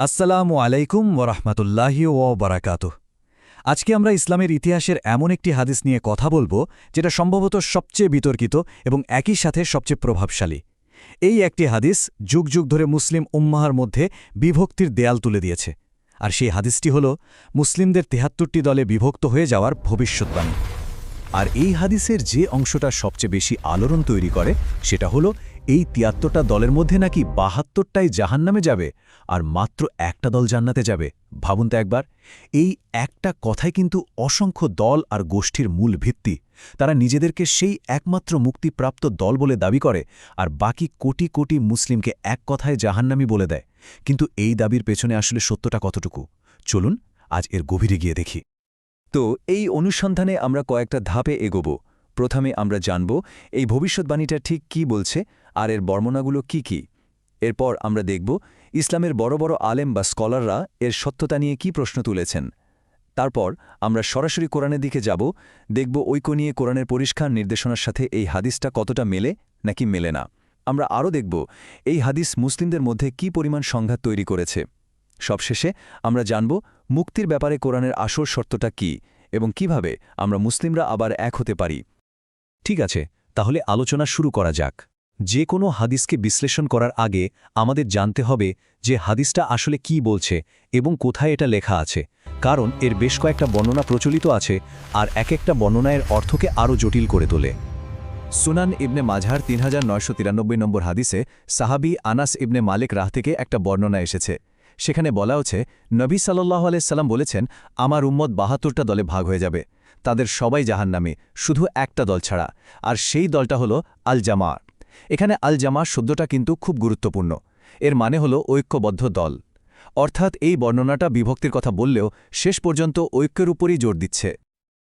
আসসালামু আলাইকুম ওরহমতুল্লাহি ও বারাকাত আজকে আমরা ইসলামের ইতিহাসের এমন একটি হাদিস নিয়ে কথা বলব, যেটা সম্ভবত সবচেয়ে বিতর্কিত এবং একই সাথে সবচেয়ে প্রভাবশালী। এই একটি হাদিস যুগ যুগ ধরে মুসলিম উম্মাহার মধ্যে বিভক্তির দেয়াল তুলে দিয়েছে। আর সেই হাদিসটি হল, মুসলিমদের তেহাত্তরটি দলে বিভক্ত হয়ে যাওয়ার ভবিষ্যৎবাণী। আর এই হাদিসের যে অংশটা সবচেয়ে বেশি আলোড়ন তৈরি করে, সেটা হলো এই তিয়াত্তরটা দলের মধ্যে নাকি বাহাত্তরটাই জাহান্নামে যাবে আর মাত্র একটা দল জান্নাতে যাবে। ভাবুন তো একবার, এই একটা কথাই কিন্তু অসংখ্য দল আর গোষ্ঠীর মূল ভিত্তি। তারা নিজেদেরকে সেই একমাত্র মুক্তিপ্রাপ্ত দল বলে দাবি করে আর বাকি কোটি কোটি মুসলিমকে এক কথায় জাহান্নামি বলে দেয়। কিন্তু এই দাবির পেছনে আসলে সত্যটা কতটুকু? চলুন আজ এর গভীরে গিয়ে দেখি। তো এই অনুসন্ধানে আমরা কয়েকটা ধাপে এগোব। প্রথমে আমরা জানব, এই ভবিষ্যৎবাণীটা ঠিক কি বলছে? আর এর বর্ণনাগুলো কি কি? এরপর আমরা দেখব ইসলামের বড় বড় আলেম বা স্কলাররা এর সত্যতা নিয়ে কি প্রশ্ন তুলেছেন। তারপর আমরা সরাসরি কোরআনের দিকে যাব, দেখব ঐক্য নিয়ে কোরআনের পরিষ্কার নির্দেশনার সাথে এই হাদিসটা কতটা মেলে নাকি মেলে না। আমরা আরও দেখব এই হাদিস মুসলিমদের মধ্যে কি পরিমাণ সংঘাত তৈরি করেছে। সবশেষে আমরা জানব মুক্তির ব্যাপারে কোরআনের আসল শর্তটা কি এবং কীভাবে আমরা মুসলিমরা আবার এক হতে পারি। ঠিক আছে, তাহলে আলোচনা শুরু করা যাক। যে কোনো হাদিসকে বিশ্লেষণ করার আগে আমাদের জানতে হবে যে হাদিসটা আসলে কি বলছে এবং কোথায় এটা লেখা আছে। কারণ এর বেশ কয়েকটা বর্ণনা প্রচলিত আছে আর এক একটা বর্ণনায়ের অর্থকে আরও জটিল করে তোলে। সুনান ইবনে মাঝহার তিন হাজার নয়শো তিরানব্বই নম্বর হাদিসে সাহাবি আনাস ইবনে মালিক রাহ থেকে একটা বর্ণনা এসেছে। সেখানে বলা হচ্ছে, নবী সাল্লাহ আলাইসাল্লাম বলেছেন, আমার উম্মত বাহাত্তরটা দলে ভাগ হয়ে যাবে। তাদের সবাই জাহান্নামে, শুধু একটা দল ছাড়া। আর সেই দলটা হল আল জামা এখানে আল জামা শব্দটা কিন্তু খুব গুরুত্বপূর্ণ। এর মানে হল ঐক্যবদ্ধ দল। অর্থাৎ এই বর্ণনাটা বিভক্তির কথা বললেও শেষ পর্যন্ত ঐক্যের উপরই জোর দিচ্ছে।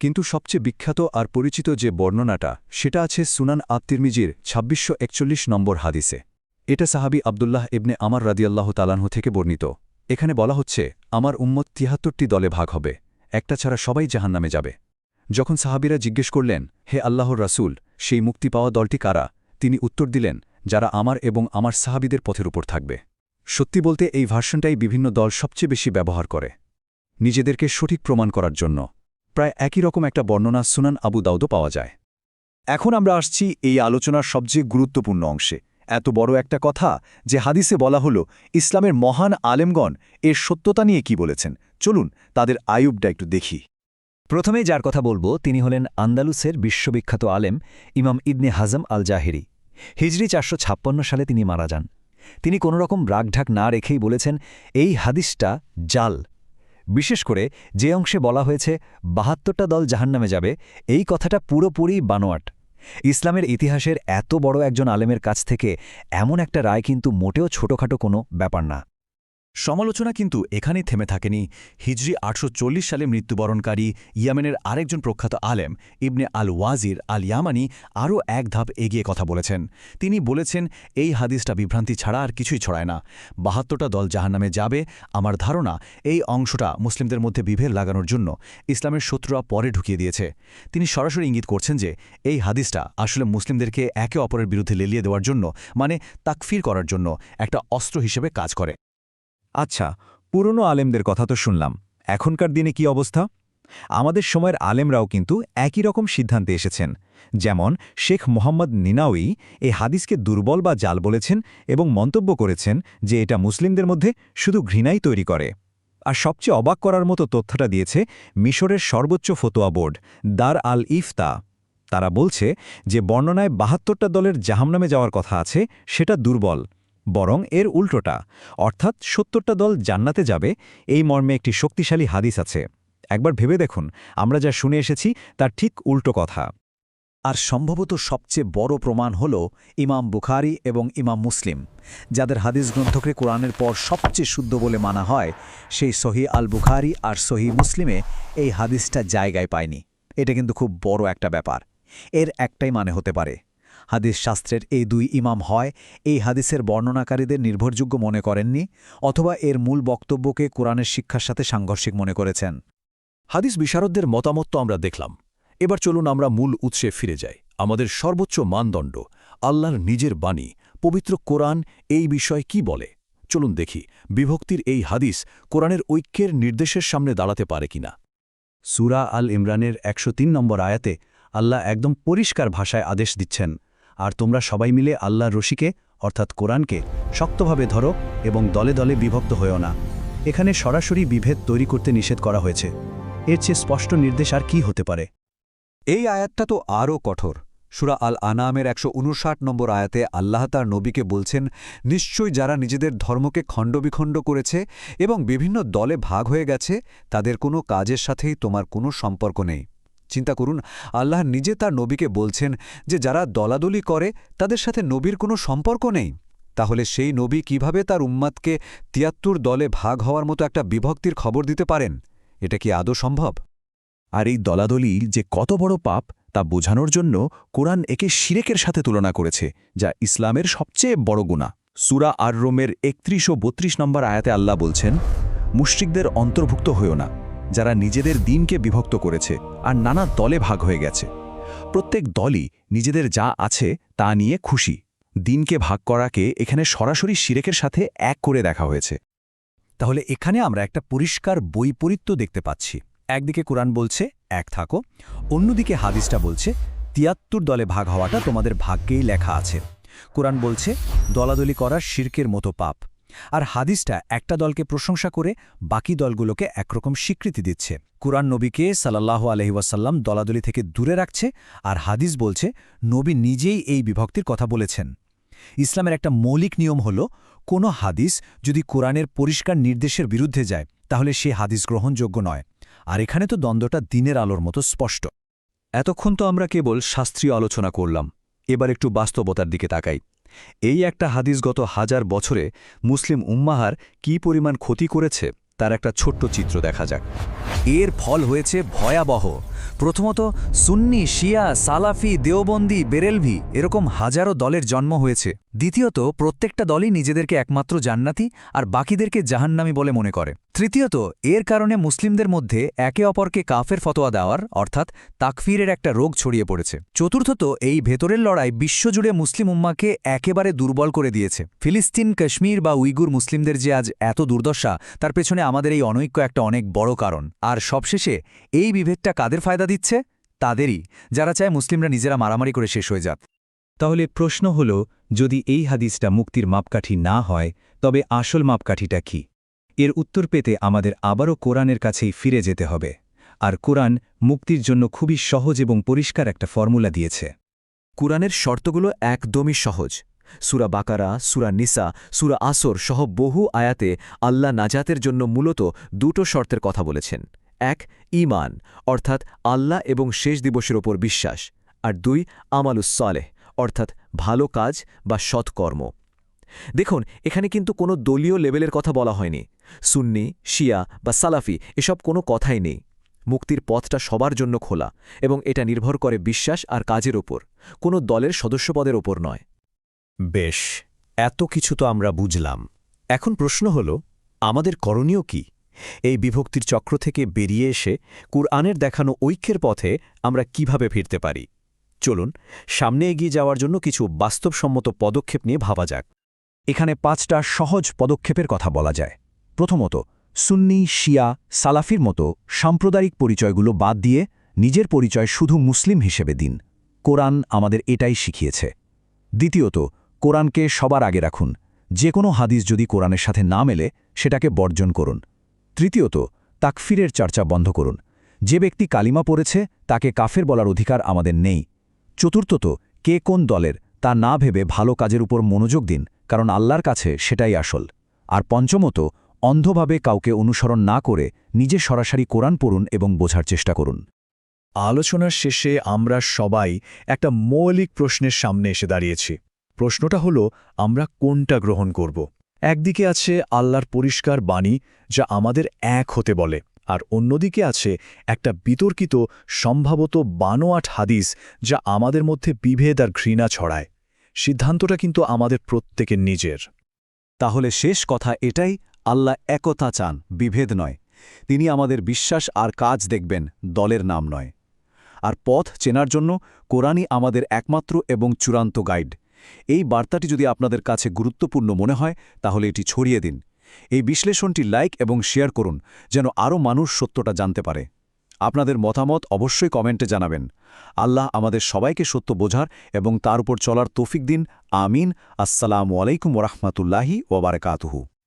কিন্তু সবচেয়ে বিখ্যাত আর পরিচিত যে বর্ণনাটা, সেটা আছে সুনান আত্মিরমিজির ছাব্বিশশো নম্বর হাদিসে। এটা সাহাবি আবদুল্লাহ ইবনে আমার রাদিয়াল্লাহ তালানহ থেকে বর্ণিত। এখানে বলা হচ্ছে, আমার উম্মত তিয়াত্তরটি দলে ভাগ হবে। একটা ছাড়া সবাই জাহান্নামে যাবে। যখন সাহাবিরা জিজ্ঞেস করলেন, হে আল্লাহর রাসূল, সেই মুক্তি পাওয়া দলটি কারা? তিনি উত্তর দিলেন, যারা আমার এবং আমার সাহাবিদের পথের উপর থাকবে। সত্যি বলতে, এই ভার্সনটাই বিভিন্ন দল সবচেয়ে বেশি ব্যবহার করে, নিজেদেরকে সঠিক প্রমাণ করার জন্য। প্রায় একই রকম একটা বর্ণনা সুনান আবু দাউদও পাওয়া যায়। এখন আমরা আসছি এই আলোচনার সবচেয়ে গুরুত্বপূর্ণ অংশে। এত বড় একটা কথা যে হাদিসে বলা হল, ইসলামের মহান আলেমগণ এর সত্যতা নিয়ে কি বলেছেন। চলুন, তাদের আয়ুবটা একটু দেখি। প্রথমে যার কথা বলব তিনি হলেন আন্দালুসের বিশ্ববিখ্যাত আলেম ইমাম ইবনে হাজম আল জাহেরি হিজরি চারশো ছাপ্পান্ন সালে তিনি মারা যান। তিনি কোনোরকম রাগঢাক না রেখেই বলেছেন, এই হাদিসটা জাল। বিশেষ করে যে অংশে বলা হয়েছে, বাহাত্তরটা দল জাহান্নামে যাবে, এই কথাটা পুরোপুরি বানোয়াট। ইসলামের ইতিহাসের এত বড় একজন আলেমের কাছ থেকে এমন একটা রায় কিন্তু মোটেও ছোটখাটো কোনো ব্যাপার না। সমালোচনা কিন্তু এখানেই থেমে থাকেনি। হিজরি আটশো চল্লিশ সালে মৃত্যুবরণকারী ইয়ামেনের আরেকজন প্রখ্যাত আলেম ইবনে আল ওয়াজির আল ইয়ামানি আরও এক ধাপ এগিয়ে কথা বলেছেন। তিনি বলেছেন, এই হাদিসটা বিভ্রান্তি ছাড়া আর কিছুই ছড়ায় না। বাহাত্তরটা দল জাহান্নামে যাবে। আমার ধারণা, এই অংশটা মুসলিমদের মধ্যে বিভেদ লাগানোর জন্য ইসলামের শত্রুরা পরে ঢুকিয়ে দিয়েছে। তিনি সরাসরি ইঙ্গিত করছেন যে, এই হাদিসটা আসলে মুসলিমদেরকে একে অপরের বিরুদ্ধে লেলিয়ে দেওয়ার জন্য মানে তাকফির করার জন্য একটা অস্ত্র হিসেবে কাজ করে। আচ্ছা পুরনো আলেমদের কথা তো শুনলাম। এখনকার দিনে কি অবস্থা? আমাদের সময়ের আলেমরাও কিন্তু একই রকম সিদ্ধান্তে এসেছেন। যেমন, শেখ মোহাম্মদ নিনাউই এই হাদিসকে দুর্বল বা জাল বলেছেন এবং মন্তব্য করেছেন যে এটা মুসলিমদের মধ্যে শুধু ঘৃণাই তৈরি করে। আর সবচেয়ে অবাক করার মতো তথ্যটা দিয়েছে মিশরের সর্বোচ্চ ফতোয়া বোর্ড, দার আল ইফতা। তারা বলছে যে বর্ণনায় বাহাত্তরটা দলের জাহামনামে যাওয়ার কথা আছে, সেটা দুর্বল। বরং এর উল্টোটা, অর্থাৎ সত্তরটা দল জান্নাতে যাবে, এই মর্মে একটি শক্তিশালী হাদিস আছে। একবার ভেবে দেখুন, আমরা যা শুনে এসেছি তার ঠিক উল্টো কথা। আর সম্ভবত সবচেয়ে বড় প্রমাণ হল ইমাম বুখারি এবং ইমাম মুসলিম, যাদের হাদিস গ্রন্থকে কোরআনের পর সবচেয়ে শুদ্ধ বলে মানা হয়, সেই সহি আল বুখারি আর সহি মুসলিমে এই হাদিসটা জায়গায় পায়নি। এটা কিন্তু খুব বড় একটা ব্যাপার। এর একটাই মানে হতে পারে হাদিস শাস্ত্রের এই দুই ইমাম হয়, এই হাদিসের বর্ণনাকারীদের নির্ভরযোগ্য মনে করেননি অথবা এর মূল বক্তব্যকে কোরআনের শিক্ষার সাথে সাংঘর্ষিক মনে করেছেন। হাদিস বিশারদদের মতামত তো আমরা দেখলাম। এবার চলুন আমরা মূল উৎসে ফিরে যাই। আমাদের সর্বোচ্চ মানদণ্ড, আল্লাহর নিজের বাণী, পবিত্র কোরআন এই বিষয় কি বলে? চলুন দেখি, বিভক্তির এই হাদিস কোরআনের ঐক্যের নির্দেশের সামনে দাঁড়াতে পারে কিনা। সুরা আল ইমরানের একশো তিন নম্বর আয়াতে আল্লাহ একদম পরিষ্কার ভাষায় আদেশ দিচ্ছেন আর তোমরা সবাই মিলে আল্লাহর রশিকে, অর্থাৎ কোরআনকে, শক্তভাবে ধরো এবং দলে দলে বিভক্ত হয়েও না। এখানে সরাসরি বিভেদ তৈরি করতে নিষেধ করা হয়েছে। এর চেয়ে স্পষ্ট নির্দেশ আর কি হতে পারে? এই আয়াতটা তো আরও কঠোর। সুরা আল আনামের একশো উনষাট নম্বর আয়াতে আল্লাহ তার নবীকে বলছেন, নিশ্চয়ই যারা নিজেদের ধর্মকে খণ্ডবিখণ্ড করেছে এবং বিভিন্ন দলে ভাগ হয়ে গেছে, তাদের কোনো কাজের সাথেই তোমার কোনো সম্পর্ক নেই। চিন্তা করুন, আল্লাহ নিজে তার নবীকে বলছেন যে যারা দলাদলি করে, তাদের সাথে নবীর কোনো সম্পর্ক নেই। তাহলে সেই নবী কীভাবে তার উম্মাদকে তিয়াত্তর দলে ভাগ হওয়ার মতো একটা বিভক্তির খবর দিতে পারেন? এটা কি আদৌ সম্ভব? আর এই দলাদলি যে কত বড় পাপ, তা বোঝানোর জন্য কোরআন একে শিরেকের সাথে তুলনা করেছে, যা ইসলামের সবচেয়ে বড় গুণা। সুরা আর রোমের একত্রিশ ও বত্রিশ নম্বর আয়াতে আল্লাহ বলছেন, মুশ্রিকদের অন্তর্ভুক্ত হয়েও না। যারা নিজেদের দিনকে বিভক্ত করেছে আর নানা দলে ভাগ হয়ে গেছে। প্রত্যেক দলই নিজেদের যা আছে তা নিয়ে খুশি। দিনকে ভাগ করাকে এখানে সরাসরি শিরেকের সাথে এক করে দেখা হয়েছে। তাহলে এখানে আমরা একটা পরিষ্কার বৈপরীত্য দেখতে পাচ্ছি। একদিকে কোরআন বলছে, এক থাকো। অন্যদিকে হাদিসটা বলছে, তিয়াত্তর দলে ভাগ হওয়াটা তোমাদের ভাগ্যেই লেখা আছে। কোরআন বলছে, দলাদলি করার শির্কের মতো পাপ। আর হাদিসটা একটা দলকে প্রশংসা করে, বাকি দলগুলোকে একরকম স্বীকৃতি দিচ্ছে। কোরআন নবীকে সাল্লাহ আলহিউসাল্লাম দলাদলি থেকে দূরে রাখছে আর হাদিস বলছে, নবী নিজেই এই বিভক্তির কথা বলেছেন। ইসলামের একটা মৌলিক নিয়ম হল, কোনো হাদিস যদি কোরআনের পরিষ্কার নির্দেশের বিরুদ্ধে যায়, তাহলে সে হাদিস গ্রহণযোগ্য নয়। আর এখানে তো দ্বন্দ্বটা দিনের আলোর মতো স্পষ্ট। এতক্ষণ তো আমরা কেবল শাস্ত্রীয় আলোচনা করলাম, এবার একটু বাস্তবতার দিকে তাকাই। এই একটা হাদিস গত হাজার বছরে মুসলিম উম্মাহার কি পরিমাণ ক্ষতি করেছে তার একটা ছোট্ট চিত্র দেখা যাক। এর ফল হয়েছে ভয়াবহ। প্রথমত, সুন্নি, শিয়া, সালাফি, দেওবন্দি, বেরেলভি এরকম হাজারো দলের জন্ম হয়েছে। দ্বিতীয়ত, প্রত্যেকটা দলই নিজেদেরকে একমাত্র জান্নাতি আর বাকিদেরকে জাহান্নামি বলে মনে করে। তৃতীয়ত, এর কারণে মুসলিমদের মধ্যে একে অপরকে কাফের ফতোয়া দেওয়ার, অর্থাৎ তাকফিরের একটা রোগ ছড়িয়ে পড়েছে। চতুর্থত, এই ভেতরের লড়াই বিশ্বজুড়ে মুসলিম উম্মাকে একেবারে দুর্বল করে দিয়েছে। ফিলিস্তিন, কাশ্মীর বা উইগুর মুসলিমদের যে আজ এত দুর্দশা, তার পেছনে আমাদের এই অনৈক্য একটা অনেক বড় কারণ। আর সবশেষে, এই বিভেদটা কাদের ফায়দা দিচ্ছে? তাদেরই। যারা চায় মুসলিমরা নিজেরা মারামারি করে শেষ হয়ে যাক। তাহলে প্রশ্ন হল, যদি এই হাদিসটা মুক্তির মাপকাঠি না হয়, তবে আসল মাপকাঠিটা কি? এর উত্তর পেতে আমাদের আবারও কোরআনের কাছেই ফিরে যেতে হবে। আর কোরআন মুক্তির জন্য খুবই সহজ এবং পরিষ্কার একটা ফর্মুলা দিয়েছে। কোরআনের শর্তগুলো একদমই সহজ। সুরা বাকারা, সুরা নিসা, সুরা আসর সহ বহু আয়াতে আল্লাহ নাজাতের জন্য মূলত দুটো শর্তের কথা বলেছেন। এক, ঈমান, অর্থাৎ আল্লাহ এবং শেষ দিবসের ওপর বিশ্বাস। আর দুই আমালুসলেহ অর্থাৎ ভালো কাজ বা সৎকর্ম। দেখুন, এখানে কিন্তু কোনো দলীয় লেভেলের কথা বলা হয়নি। সুন্নি, শিয়া বা সালাফি এসব কোনো কথাই নেই। মুক্তির পথটা সবার জন্য খোলা এবং এটা নির্ভর করে বিশ্বাস আর কাজের ওপর, কোনো দলের সদস্যপদের ওপর নয়। বেশ, এত কিছু তো আমরা বুঝলাম। এখন প্রশ্ন হল, আমাদের করণীয় কি? এই বিভক্তির চক্র থেকে বেরিয়ে এসে কুরআনের দেখানো ঐক্যের পথে আমরা কীভাবে ফিরতে পারি? চলুন, সামনে এগিয়ে যাওয়ার জন্য কিছু বাস্তবসম্মত পদক্ষেপ নিয়ে ভাবা যাক। এখানে পাঁচটা সহজ পদক্ষেপের কথা বলা যায়। প্রথমত, সুন্নি, শিয়া, সালাফির মতো সাম্প্রদায়িক পরিচয়গুলো বাদ দিয়ে নিজের পরিচয় শুধু মুসলিম হিসেবে দিন। কোরআন আমাদের এটাই শিখিয়েছে। দ্বিতীয়ত, কোরআনকে সবার আগে রাখুন। যে কোনো হাদিস যদি কোরআনের সাথে না মেলে, সেটাকে বর্জন করুন। তৃতীয়ত, তাকফিরের চর্চা বন্ধ করুন। যে ব্যক্তি কালিমা পড়েছে, তাকে কাফের বলার অধিকার আমাদের নেই। চতুর্থত, কে কোন দলের, তা না ভেবে ভালো কাজের উপর মনোযোগ দিন, কারণ আল্লাহর কাছে সেটাই আসল। আর পঞ্চমত, অন্ধভাবে কাউকে অনুসরণ না করে নিজে সরাসরি কোরআন পড়ুন এবং বোঝার চেষ্টা করুন। আলোচনার শেষে আমরা সবাই একটা মৌলিক প্রশ্নের সামনে এসে দাঁড়িয়েছি। প্রশ্নটা হলো, আমরা কোনটা গ্রহণ করব? একদিকে আছে আল্লাহর পরিষ্কার বাণী, যা আমাদের এক হতে বলে। আর অন্যদিকে আছে একটা বিতর্কিত, সম্ভাবত বানোয়াট হাদিস যা আমাদের মধ্যে বিভেদ আর ঘৃণা ছড়ায়। সিদ্ধান্তটা কিন্তু আমাদের প্রত্যেকের নিজের। তাহলে শেষ কথা এটাই, আল্লাহ একতা চান, বিভেদ নয়। তিনি আমাদের বিশ্বাস আর কাজ দেখবেন, দলের নাম নয়। আর পথ চেনার জন্য কোরআনই আমাদের একমাত্র এবং চূড়ান্ত গাইড। এই বার্তাটি যদি আপনাদের কাছে গুরুত্বপূর্ণ মনে হয়, তাহলে এটি ছড়িয়ে দিন। এই বিশ্লেষণটি লাইক এবং শেয়ার করুন, যেন আরও মানুষ সত্যটা জানতে পারে। আপনাদের মতামত অবশ্যই কমেন্টে জানাবেন। আল্লাহ আমাদের সবাইকে সত্য বোঝার এবং তার উপর চলার তৌফিক দিন। আমিন। আসসালামু আলাইকুম ওরহমতুল্লাহি ওবারকাতুহু